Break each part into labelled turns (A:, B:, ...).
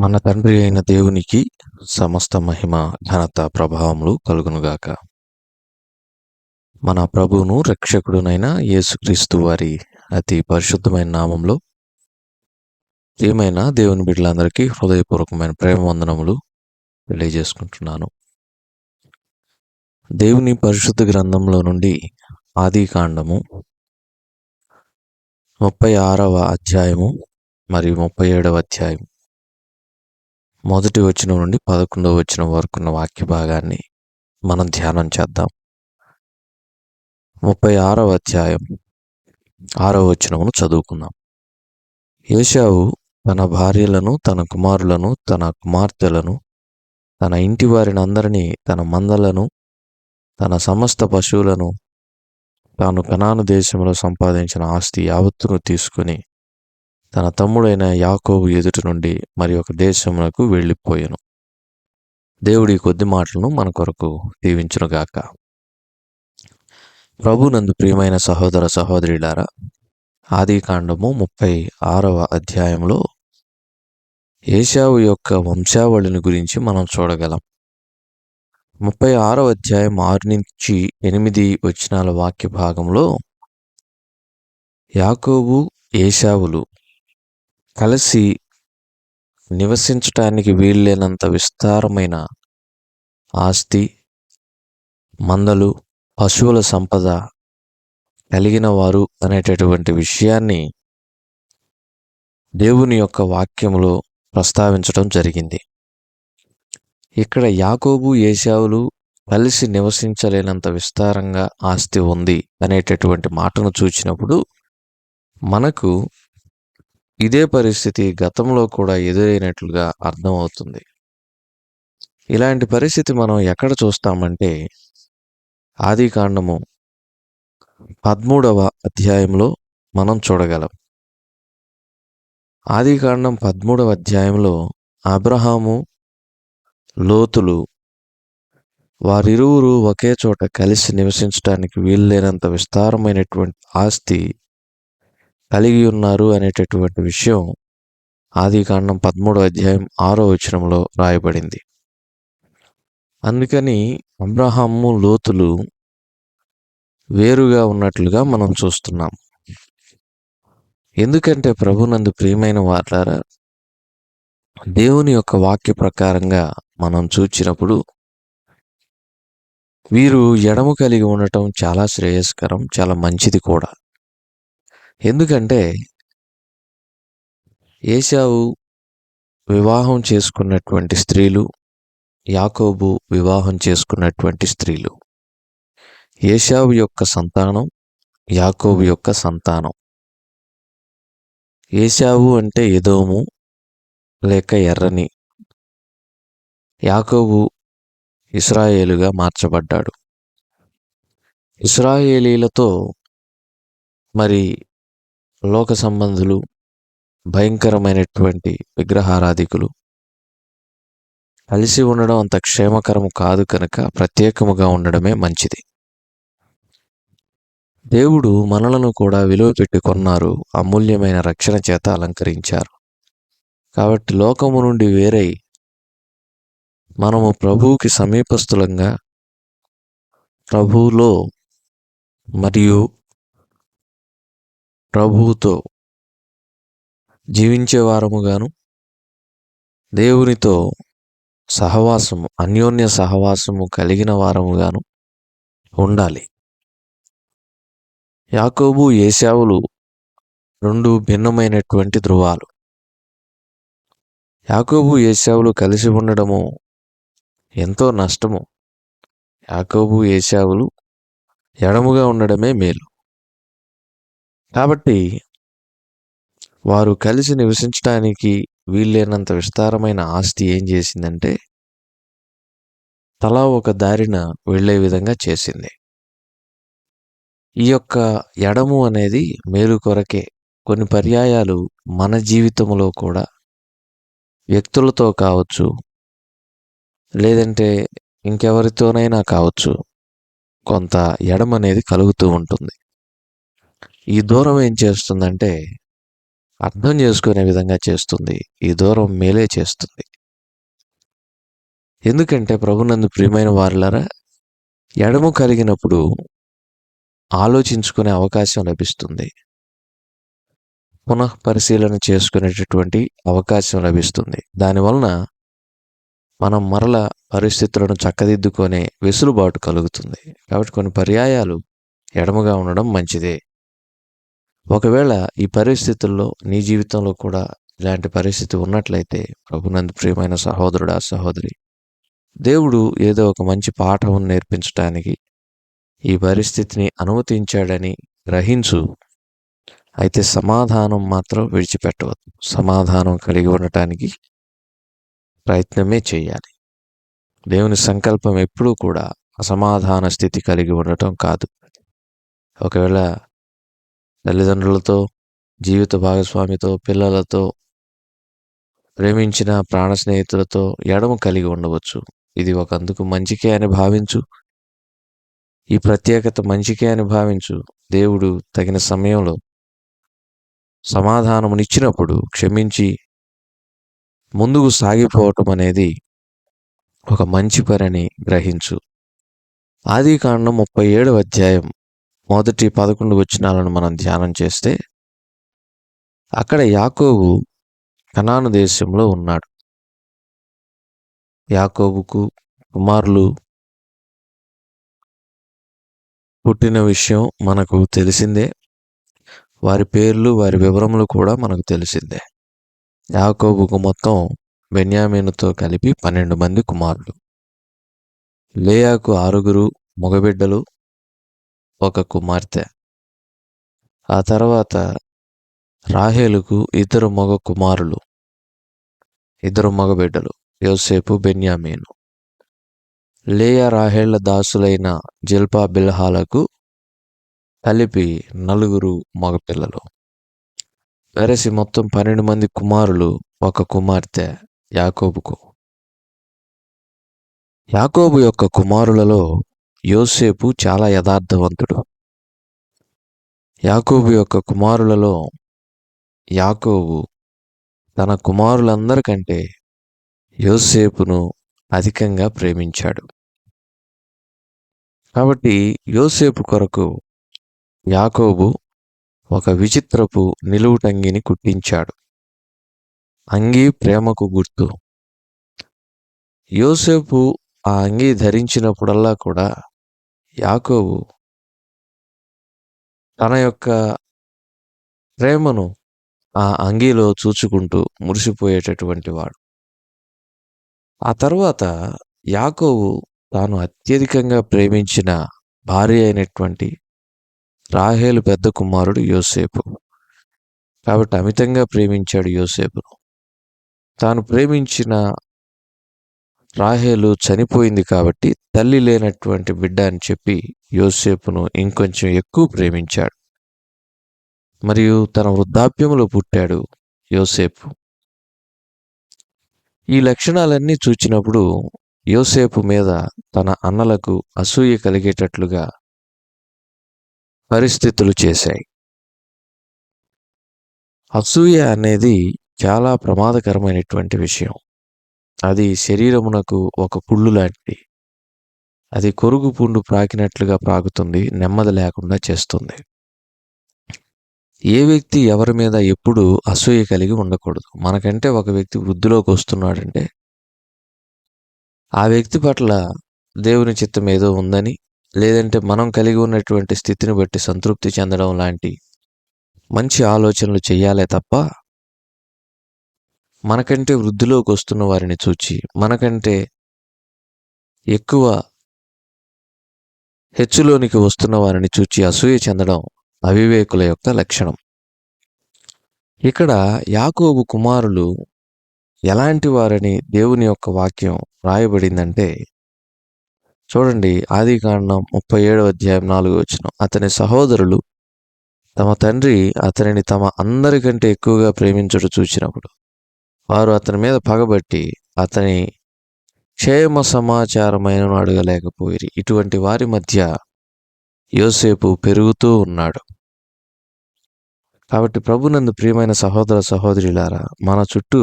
A: మన తండ్రి అయిన దేవునికి సమస్త మహిమ ఘనత ప్రభావములు కలుగునుగాక. మన ప్రభువును రక్షకుడునైన యేసుక్రీస్తు వారి అతి పరిశుద్ధమైన నామంలో ఏమైనా దేవుని బిడ్డలందరికీ హృదయపూర్వకమైన ప్రేమ వందనములు తెలియజేసుకుంటున్నాను. దేవుని పరిశుద్ధ గ్రంథంలో నుండి ఆది కాండము ముప్పై ఆరవ అధ్యాయము మరియు ముప్పై ఏడవ అధ్యాయం మొదటి వచనం నుండి పదకొండవ వచనం వరకు ఉన్న వాక్య భాగాన్ని మనం ధ్యానం చేద్దాం. ముప్పై ఆరవ అధ్యాయం ఆరవ వచనమును చదువుకుందాం. యేషావు తన భార్యలను తన కుమారులను తన కుమార్తెలను తన ఇంటి వారిని అందరినీ తన మందలను తన సమస్త పశువులను తాను కనాను దేశంలో సంపాదించిన ఆస్తి యావత్తును తీసుకుని తన తమ్ముడైన యాకోబు ఎదుటి నుండి మరి ఒక దేశమునకు వెళ్ళిపోయాను. దేవుడి కొద్ది మాటలను మన కొరకు దీవించునుగాక ప్రభు నందు ప్రియమైన సహోదర సహోదరులారా ఆది కాండము ముప్పై ఆరవ అధ్యాయంలో ఏషావు యొక్క వంశావళిని గురించి మనం చూడగలం. ముప్పై ఆరవ అధ్యాయం ఆరు నుంచి ఎనిమిది వచనాల వాక్య భాగంలో యాకోబు ఏషావులు కలిసి నివసించటానికి వీల్లేనంత విస్తారమైన ఆస్తి మందలు పశువుల సంపద కలిగిన వారు అనేటటువంటి విషయాన్ని దేవుని యొక్క వాక్యములో ప్రస్తావించడం జరిగింది. ఇక్కడ యాకోబు ఏషావులు కలిసి నివసించలేనంత విస్తారంగా ఆస్తి ఉంది అనేటటువంటి మాటను చూచినప్పుడు మనకు ఇదే పరిస్థితి గతంలో కూడా ఎదురైనట్లుగా అర్థమవుతుంది. ఇలాంటి పరిస్థితి మనం ఎక్కడ చూస్తామంటే ఆది కాండము పదమూడవ అధ్యాయంలో మనం చూడగలం. ఆది కాండం పదమూడవ అధ్యాయంలో అబ్రహాము లోతులు వారిరువురు ఒకే చోట కలిసి నివసించడానికి వీల్లేనంత విస్తారమైనటువంటి ఆస్తి కలిగి ఉన్నారు అనేటటువంటి విషయం ఆదికాండం పదమూడు పదమూడో అధ్యాయం ఆరో వచనంలో రాయబడింది. అందుకని అబ్రహాము లోతులు వేరుగా ఉన్నట్లుగా మనం చూస్తున్నాం. ఎందుకంటే ప్రభునందు ప్రియమైన వార్లారా దేవుని యొక్క వాక్య ప్రకారంగా మనం చూచినప్పుడు వీరు ఎడము కలిగి ఉండటం చాలా శ్రేయస్కరం చాలా మంచిది కూడా. ఎందుకంటే ఏషావు వివాహం చేసుకున్నటువంటి స్త్రీలు యాకోబు వివాహం చేసుకున్నటువంటి స్త్రీలు. ఏషావు యొక్క సంతానం యాకోబు యొక్క సంతానం. ఏషావు అంటే ఎదోము లేక ఎర్రని. యాకోబు ఇస్రాయేలుగా మార్చబడ్డాడు. ఇస్రాయేలీలతో మరి లోక సంబంధులు భయంకరమైనటువంటి విగ్రహారాధికులు. కలిసి ఉండడం అంత క్షేమకరం కాదు కనుక ప్రత్యేకముగా ఉండడమే మంచిది. దేవుడు మనలను కూడా విలువ పెట్టి కొన్నారు అమూల్యమైన రక్షణ చేత అలంకరించారు. కాబట్టి లోకము నుండి వేరై మనము ప్రభువుకి సమీపస్థులంగా ప్రభువులో మరియు ప్రభువుతో జీవించే వారముగాను దేవునితో సహవాసము అన్యోన్య సహవాసము కలిగిన వారముగాను ఉండాలి. యాకోబు ఏశావులు రెండు భిన్నమైనటువంటి ధృవాలు యాకోబు ఏశావులు కలిసి ఉండడము ఎంతో నష్టము. యాకోబు ఏశావులు ఎడముగా ఉండడమే మేలు. కాబట్టి వారు కలిసి నివసించడానికి వీల్లేనంత విస్తారమైన ఆస్తి ఏం చేసిందంటే తలా ఒక దారిన వెళ్ళే విధంగా చేసింది. ఈ యొక్క ఎడము అనేది మేలు కొరకే కొన్ని పర్యాయాలు మన జీవితంలో కూడా వ్యక్తులతో కావచ్చు లేదంటే ఇంకెవరితోనైనా కావచ్చు కొంత ఎడమనేది కలుగుతూ ఉంటుంది. ఈ దూరం ఏం చేస్తుందంటే అర్థం చేసుకునే విధంగా చేస్తుంది. ఈ దూరం మేలే చేస్తుంది. ఎందుకంటే ప్రభునందు ప్రియమైన వారులరా ఎడము కలిగినప్పుడు ఆలోచించుకునే అవకాశం లభిస్తుంది. పునః పరిశీలన చేసుకునేటటువంటి అవకాశం లభిస్తుంది. దానివలన మనం మరల పరిస్థితులను చక్కదిద్దుకునే వెసులుబాటు కలుగుతుంది. కాబట్టి కొన్ని పర్యాయాలు ఎడమగా ఉండడం మంచిదే. ఒకవేళ ఈ పరిస్థితుల్లో నీ జీవితంలో కూడా ఇలాంటి పరిస్థితి ఉన్నట్లయితే ప్రభునందు ప్రియమైన సహోదరుడా సహోదరి దేవుడు ఏదో ఒక మంచి పాఠం నేర్పించడానికి ఈ పరిస్థితిని అనుమతించాడని గ్రహించు. అయితే సమాధానం మాత్రం విడిచిపెట్టవద్దు. సమాధానం కలిగి ఉండటానికి ప్రయత్నమే చేయాలి. దేవుని సంకల్పం ఎప్పుడూ కూడా అసమాధాన స్థితి కలిగి ఉండటం కాదు. ఒకవేళ తల్లిదండ్రులతో జీవిత భాగస్వామితో పిల్లలతో ప్రేమించిన ప్రాణ స్నేహితులతో ఎడమ కలిగి ఉండవచ్చు. ఇది ఒక అందుకు మంచికే అని భావించు. ఈ ప్రత్యేకత మంచికే అని భావించు. దేవుడు తగిన సమయంలో సమాధానమునిచ్చినప్పుడు క్షమించి ముందుకు సాగిపోవటం అనేది ఒక మంచి పని గ్రహించు. ఆది కాండం ముప్పై ఏడు అధ్యాయం. మొదటి పదకొండు వచనాలను మనం ధ్యానం చేస్తే అక్కడ యాకోబు కనాను దేశంలో ఉన్నాడు. యాకోబుకు కుమారులు పుట్టిన విషయం మనకు తెలిసిందే. వారి పేర్లు వారి వివరములు కూడా మనకు తెలిసిందే. యాకోబుకు మొత్తం బెన్యామీనుతో కలిపి పన్నెండు మంది కుమారులు. లేయాకు ఆరుగురు మగబిడ్డలు ఒక కుమార్తె. ఆ తర్వాత రాహేలుకు ఇద్దరు మగ కుమారులు ఇద్దరు మగబిడ్డలు యోసేపు బెన్యామీను. లేయా రాహేళ్ళ దాసులైన జిల్పా బిల్హాలకు కలిపి నలుగురు మగపిల్లలు వెరసి మొత్తం పన్నెండు మంది కుమారులు ఒక కుమార్తె యాకోబుకు. యాకోబు యొక్క కుమారులలో యోసేపు చాలా యథార్థవంతుడు. యాకోబు యొక్క కుమారులలో యాకోబు తన కుమారులందరికంటే యోసేపును అధికంగా ప్రేమించాడు. కాబట్టి యోసేపు కొరకు యాకోబు ఒక విచిత్రపు నిలువుటంగిని కుట్టించాడు. అంగీ ప్రేమకు గుర్తు. యోసేపు ఆ అంగీ ధరించినప్పుడల్లా కూడా యాకోబు తన యొక్క ప్రేమను ఆ అంగీలో చూచుకుంటూ మురిసిపోయేటటువంటి వాడు. ఆ తర్వాత యాకోబు తాను అత్యధికంగా ప్రేమించిన భార్య అయినటువంటి రాహేలు పెద్ద కుమారుడు యోసేపు. కాబట్టి అమితంగా ప్రేమించాడు యోసేపును. తాను ప్రేమించిన రాహేలు చనిపోయింది కాబట్టి తల్లి లేనటువంటి బిడ్డ అని చెప్పి యోసేపును ఇంకొంచెం ఎక్కువ ప్రేమించాడు. మరియు తన వృద్ధాప్యములో పుట్టాడు యోసేపు. ఈ లక్షణాలన్నీ చూచినప్పుడు యోసేపు మీద తన అన్నలకు అసూయ కలిగేటట్లుగా పరిస్థితులు చేశాయి. అసూయ అనేది చాలా ప్రమాదకరమైనటువంటి విషయం. అది శరీరమునకు ఒక పుళ్ళు లాంటిది. అది కొరుగు పుండు ప్రాకినట్లుగా ప్రాగుతుంది నెమ్మది లేకుండా చేస్తుంది. ఏ వ్యక్తి ఎవరి మీద ఎప్పుడు అసూయ కలిగి ఉండకూడదు. మనకంటే ఒక వ్యక్తి వృద్ధిలోకి వస్తున్నాడంటే ఆ వ్యక్తి పట్ల దేవుని చిత్తం ఏదో ఉందని లేదంటే మనం కలిగి ఉన్నటువంటి స్థితిని బట్టి సంతృప్తి చెందడం లాంటి మంచి ఆలోచనలు చేయాలే తప్ప మనకంటే వృద్ధిలోకి వస్తున్న వారిని చూచి మనకంటే ఎక్కువ హెచ్చులోనికి వస్తున్న వారిని చూచి అసూయ చెందడం అవివేకుల యొక్క లక్షణం. ఇక్కడ యాకోబు కుమారులు ఎలాంటి వారని దేవుని యొక్క వాక్యం రాయబడిందంటే చూడండి ఆది కాండం ముప్పై ఏడవ అధ్యాయం నాలుగు వచ్చిన అతని సహోదరులు తమ తండ్రి అతనిని తమ అందరికంటే ఎక్కువగా ప్రేమించుట చూచినప్పుడు వారు అతని మీద పగబట్టి అతని క్షేమ సమాచారమైన అడగలేకపోయి ఇటువంటి వారి మధ్య యోసేపు పెరుగుతూ ఉన్నాడు. కాబట్టి ప్రభునందు ప్రియమైన సహోదర సహోదరులారా మన చుట్టూ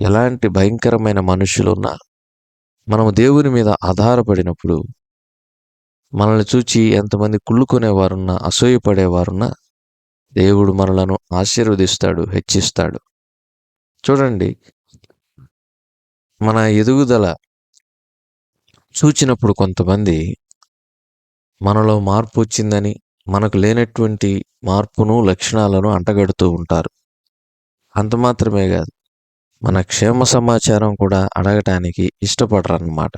A: ఎలాంటి భయంకరమైన మనుషులున్నా మనము దేవుని మీద ఆధారపడినప్పుడు మనల్ని చూచి ఎంతమంది కుళ్ళుకునేవారున్నా అసూయపడేవారున్నా దేవుడు మనలను ఆశీర్వదిస్తాడు హెచ్చిస్తాడు. చూడండి. మన ఎదుగుదల చూచినప్పుడు కొంతమంది మనలో మార్పు వచ్చిందని మనకు లేనటువంటి మార్పును లక్షణాలను అంటగడుతూ ఉంటారు. అంత మాత్రమే కాదు. మన క్షేమ సమాచారం కూడా అడగటానికి ఇష్టపడరన్నమాట.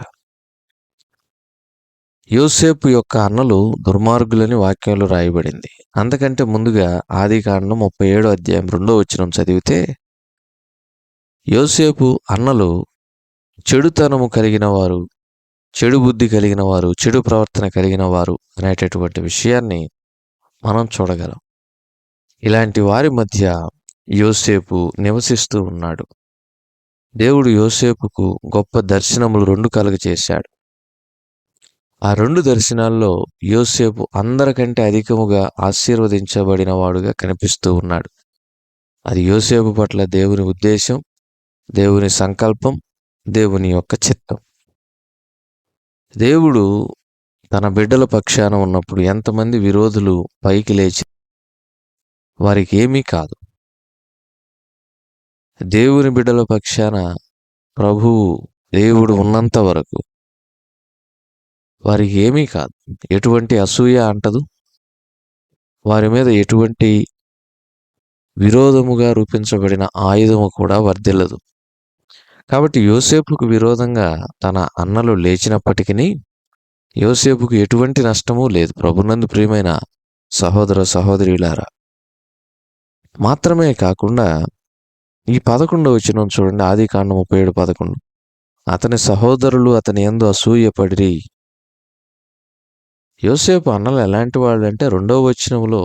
A: యోసేపు యొక్క అన్నలు దుర్మార్గులని వాక్యంలో రాయబడింది. అంతకంటే ముందుగా ఆది కాండం ముప్పై ఏడో అధ్యాయం రెండో వచ్చిన చదివితే యోసేపు అన్నలు చెడుతనము కలిగిన వారు చెడు బుద్ధి కలిగిన వారు చెడు ప్రవర్తన కలిగిన వారు అనేటటువంటి విషయాన్ని మనం చూడగలం. ఇలాంటి వారి మధ్య యోసేపు నివసిస్తూ ఉన్నాడు. దేవుడు యోసేపుకు గొప్ప దర్శనములు రెండు కలుగచేశాడు ఆ రెండు దర్శనాల్లో యోసేపు అందరికంటే అధికముగా ఆశీర్వదించబడిన వాడుగా కనిపిస్తూ ఉన్నాడు. అది యోసేపు పట్ల దేవుని ఉద్దేశం దేవుని సంకల్పం దేవుని యొక్క చిత్తం. దేవుడు తన బిడ్డల పక్షాన ఉన్నప్పుడు ఎంతమంది విరోధులు పైకి లేచి వారికి ఏమీ కాదు. దేవుని బిడ్డల పక్షాన ప్రభువు దేవుడు ఉన్నంత వరకు వారికి ఏమీ కాదు. ఎటువంటి అసూయ అంటదు. వారి మీద ఎటువంటి విరోధముగా రూపించబడిన ఆయుధము కూడా వర్ధిల్లదు. కాబట్టి యోసేపుకు విరోధంగా తన అన్నలు లేచినప్పటికీ యోసేపుకు ఎటువంటి నష్టము లేదు. ప్రభునందు ప్రియమైన సహోదర సహోదరులారా మాత్రమే కాకుండా ఈ పదకొండు వచ్చిన చూడండి. ఆది కాండం ముప్పై ఏడు పదకొండు. అతని సహోదరులు అతని ఎందు అసూయపడిరి. యోసేపు అన్నలు ఎలాంటి వాళ్ళంటే రెండవ వచనంలో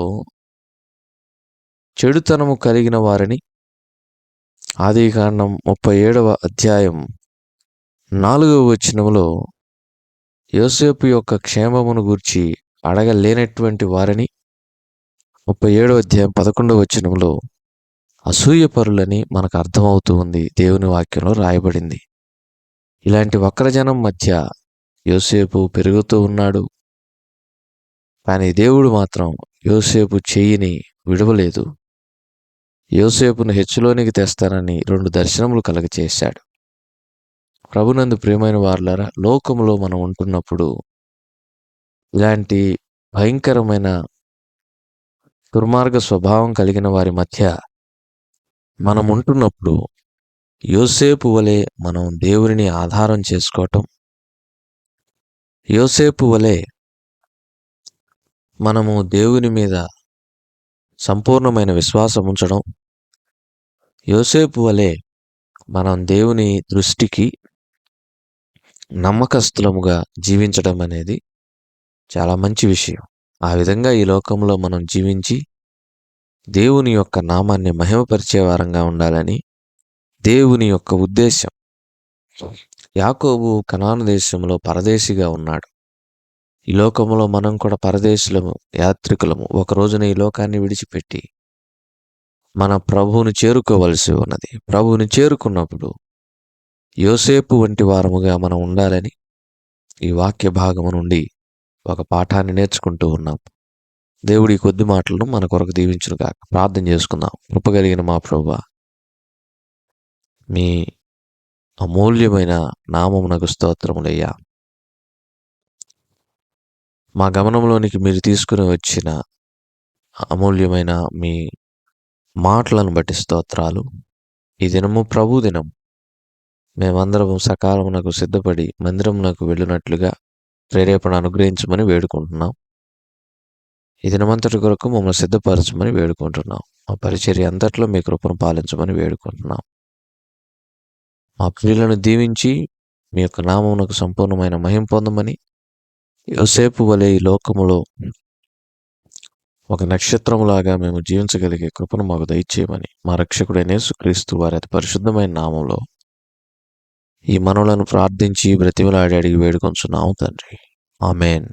A: చెడుతనము కలిగిన వారిని ఆది కాండం ముప్పై ఏడవ అధ్యాయం నాలుగవ వచనంలో యోసేపు యొక్క క్షేమమును గూర్చి అడగలేనటువంటి వారిని ముప్పై ఏడవ అధ్యాయం పదకొండవ వచనంలో అసూయపరులని మనకు అర్థమవుతూ ఉంది. దేవుని వాక్యంలో రాయబడింది. ఇలాంటి వక్రజనం మధ్య యోసేపు పెరుగుతూ ఉన్నాడు. కానీ దేవుడు మాత్రం యోసేపు చెయ్యిని విడవలేదు. యోసేపును హెచ్చులోనికి తెస్తానని రెండు దర్శనములు కలగచేశాడు. ప్రభునందు ప్రియమైన వారులారా లోకములో మనం ఉంటున్నప్పుడు ఇలాంటి భయంకరమైన దుర్మార్గ స్వభావం కలిగిన వారి మధ్య మనం ఉంటున్నప్పుడు యోసేపు వలె మనం దేవుని ఆధారం చేసుకోవటం యోసేపు వలె మనము దేవుని మీద సంపూర్ణమైన విశ్వాసం ఉంచడం యోసేపు వలె మనం దేవుని దృష్టికి నమ్మకస్తులముగా జీవించడం అనేది చాలా మంచి విషయం. ఆ విధంగా ఈ లోకంలో మనం జీవించి దేవుని యొక్క నామాన్ని మహిమపరిచే వారంగా ఉండాలని దేవుని యొక్క ఉద్దేశం. యాకోబు కనాను దేశంలో పరదేశిగా ఉన్నాడు. ఈ లోకంలో మనం కూడా పరదేశులము యాత్రికులము. ఒక రోజున ఈ లోకాన్ని విడిచిపెట్టి మన ప్రభువుని చేరుకోవలసి ఉన్నది. ప్రభువుని చేరుకున్నప్పుడు యోసేపు వంటి వారముగా మనం ఉండాలని ఈ వాక్య భాగము నుండి ఒక పాఠాన్ని నేర్చుకుంటూ ఉన్నాం. దేవుడి కొద్ది మాటలను మన కొరకు దీవించును కాక ప్రార్థన చేసుకుందాం. కృపగలిగిన మా ప్రభు మీ అమూల్యమైన నామమునకు స్తోత్రములయ్యా. మా గమనంలోనికి మీరు తీసుకుని వచ్చిన అమూల్యమైన మీ మాటలను బట్టి స్తోత్రాలు. ఈ దినము ప్రభు దినం. మేమందరము సకాలమునకు సిద్ధపడి మందిరమునకు వెళ్ళినట్లుగా ప్రేరేపణ అనుగ్రహించమని వేడుకుంటున్నాం. ఈ దినమంతటి కొరకు మమ్మల్ని సిద్ధపరచమని వేడుకుంటున్నాం. మా పరిచర్య అంతట్లో మీ కృపను పాలించమని వేడుకుంటున్నాం. మా ప్రియులను దీవించి మీ యొక్క నామమునకు సంపూర్ణమైన మహిం పొందమని యోసేపు వలె ఈ లోకములో ఒక నక్షత్రములాగా మేము జీవించగలిగే కృపను మాకు దయచేయమని మా రక్షకుడైన యేసుక్రీస్తు వారి అతి పరిశుద్ధమైన నామంలో ఈ మనవులను ప్రార్థించి బ్రతిమలాడి అడిగి వేడుకొంచున్నాము తండ్రి. ఆమెన్.